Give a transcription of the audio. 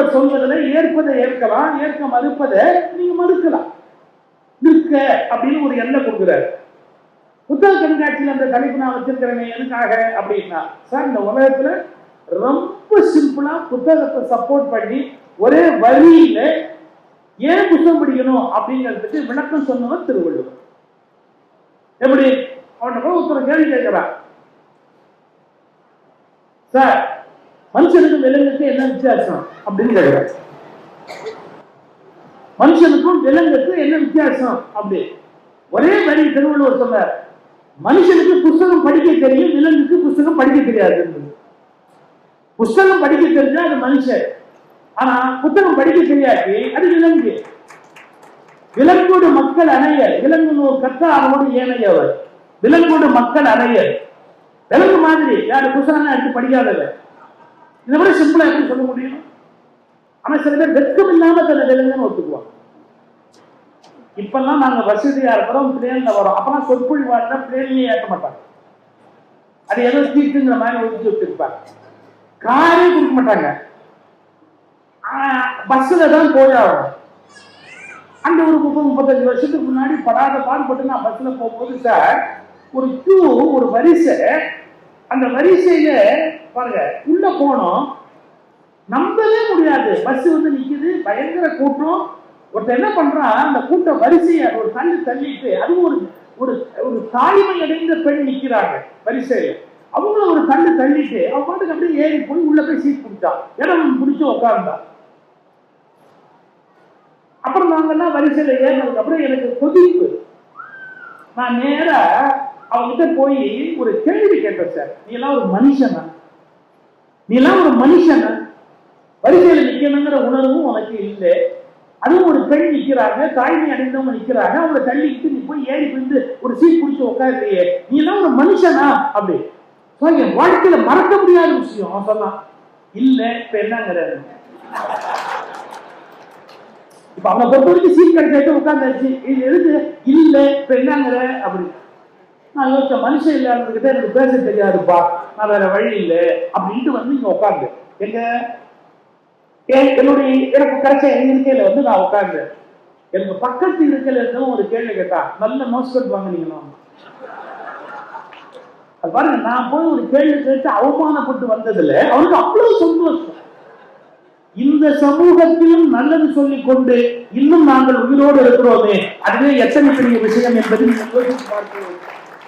ஆண்டவர் சொல்வதில் ஏற்பதை ஏற்கலாம் ஏற்க மறுப்பதை நீங்க மறுக்கலாம். நிற்க அப்படின்னு ஒரு எண்ணம் கொடுக்குறாரு. புத்தக கண்காட்சியில் அந்த தலைப்பு நான் வச்சிருக்கிறேன் எதுக்காக அப்படின்னா சார் இந்த உலகத்துல ரொம்ப சிம்பிளா புத்தகத்தை சப்போர்ட் பண்ணி ஒரே வரியில ஏன் புத்தகம் படிக்கணும் அப்படிங்கிறதுக்கு விளக்கம் சொன்னவன் திருவள்ளுவர். எப்படி? அவன் ஒருத்தர் கேள்வி கேட்கிறான் சார் மனுஷனுக்கும் விலங்குக்கு என்ன வித்தியாசம் அப்படின்னு கேட்கிறார். மனுஷனுக்கும் விலங்குக்கும் என்ன வித்தியாசம் அப்படி? ஒரே வரி திருவள்ளுவர் சொன்னார் மனுஷனுக்கு புஸ்தகம் படிக்க தெரியும் விலங்குக்கு புஸ்தகம் படிக்க தெரியாது புஸ்தகம் படிக்க தெரிஞ்சா அது மனுஷன். ஆனா புத்தகம் படிக்க தெரியாது அது விலங்கு. விலங்கோடு மக்கள் அணையர் விலங்கு நூல் கற்ற அவனோடு ஏனையவர் விலங்கோடு மக்கள் அணையர் விலங்கு மாதிரி யாரு புஸ்தகம் எடுத்து படிக்காதவர் இதை விட சிம்பிளா எப்படி சொல்ல முடியும்? ஆனா சில பேர் வெட்கம் இல்லாம தன்னை விலங்குன்னு ஒத்துக்குவாங்க. இப்பெல்லாம் நாங்க வசதியா இருக்கிறோம் பிளேன்ல வரோம் அப்பெல்லாம் சொற்பொழிவாட்டினா பிளேன்லயே ஏற்ற மாட்டாங்க. அது ஏதோ தீட்டுங்கிற மாதிரி ஒதுக்கி வச்சிருப்பாங்க. காரே கொடுக்க மாட்டாங்க. பஸ்ல தான் போய் ஆகணும். அந்த ஒரு முப்பது முப்பத்தஞ்சு வருஷத்துக்கு முன்னாடி படாத பாடுபட்டு நான் பஸ்ல போகும்போது சார் ஒரு கியூ ஒரு வரிசை அந்த வரிசையில பாருங்க உள்ள போனோம். நம்பவே முடியாது. பஸ் வந்து நிக்குது பயங்கர கூட்டம். ஒருத்தர் என்ன பண்றான் அந்த கூட்ட வரிசையை ஒரு தள்ளி தள்ளிட்டு அதுவும் ஒரு ஒரு ஒரு தாய்மை அடைந்த பெண் நிக்கிறாங்க வரிசையில. அவங்கள ஒரு தள்ளு தள்ளிட்டு அவன் பாட்டுக்கு அப்படியே ஏறி போய் உள்ள போய் சீட் பிடிச்சான் இடம் குடிச்சு உட்கார்ந்தா அப்புறம் நாங்கெல்லாம் வரிசையில ஏறினதுக்கு அப்புறம் எனக்கு கொதிப்பு. நான் நேரா அவங்ககிட்ட போய் ஒரு கேள்வி கேட்டேன் சார். நீ எல்லாம் ஒரு மனுஷனா? தான் எல்லாம் ஒரு மனுஷன். வரிசையில் நிக்கணுங்கிற உணர்வும் உனக்கு இல்லை. அதுவும் ஒரு பெண் நிக்கிறாங்க தாய்மை அடைந்தவங்க நிக்கிறாங்க. அவங்களை தள்ளிக்கிட்டு நீ போய் ஏறி விழுந்து ஒரு சீட் பிடிச்சி உட்காருறியே நீ எல்லாம் ஒரு மனுஷனா? அப்படி. So, என் வாழ்க்கையில மறக்க முடியாத விஷயம் அவன் சொன்னான். இல்ல இப்ப என்னங்கிறாரு. இப்ப அவனை பொறுத்த வரைக்கும் சீட் கிடைச்சிட்டு உட்காந்துருச்சு இது எதுக்கு? இல்ல இப்ப என்னங்கிற அப்படி. நான் யோசிச்சேன் மனுஷன் இல்லாததுக்கிட்ட எனக்கு பேச தெரியாதுப்பா. நான் வேற வழி இல்லை அப்படின்ட்டு வந்து இங்க உட்காந்து எங்க? என்னுடைய எனக்கு கிடைச்ச என் இருக்கையில வந்து நான் உட்காந்து எனக்கு பக்கத்து இருக்கையில இருந்தவன் ஒரு கேள்வி கேட்டா நல்ல நோஸ்கட் வாங்கினீங்களா? அது பாருங்க நான் போய் ஒரு கேள்வி கேட்டு அவமானப்பட்டு வந்ததுல அவனுக்கு அவ்வளவு சந்தோஷம். இந்த சமூகத்திலும் நல்லது சொல்லிக் கொண்டு இன்னும் நாங்கள் உயிரோடு இருக்கிறோமே. அதுவே எத்தனை பெரிய விஷயம் என்பதை நீங்கள் யோசித்து